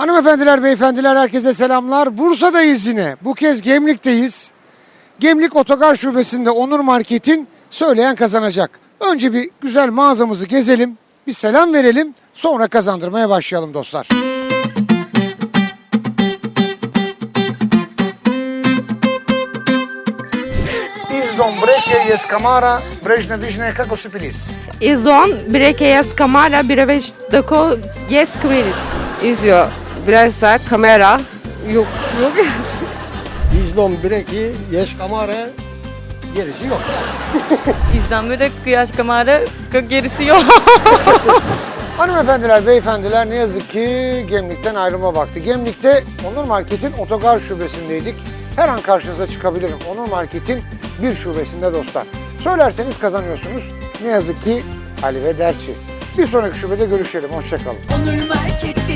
Hanımefendiler, beyefendiler herkese selamlar. Bursa'dayız yine. Bu kez Gemlik'teyiz. Gemlik Otogar Şubesi'nde Onur Market'in söyleyen kazanacak. Önce bir güzel mağazamızı gezelim, bir selam verelim, sonra kazandırmaya başlayalım dostlar. Izdom Breche jest kamara, brežne vižne, kako si pilis? Izon Brekejas Kamara Biraveć Dako Yes Kvirit izliyor. Biraz daha kamera yok yok. İzlom Breki, Yeş Kamare, gerisi yok. İzlenmede kıyaş kamarı gerisi yok. Hanımefendiler, beyefendiler ne yazık ki Gemlik'ten ayrılma vakti. Gemlik'te Onur Market'in otogar şubesindeydik. Her an karşınıza çıkabilirim. Onur Market'in bir şubesinde dostlar. Söylerseniz kazanıyorsunuz. Ne yazık ki Ali ve Derçi. Bir sonraki şubede görüşelim. Hoşçakalın. Onur Market'te dükkan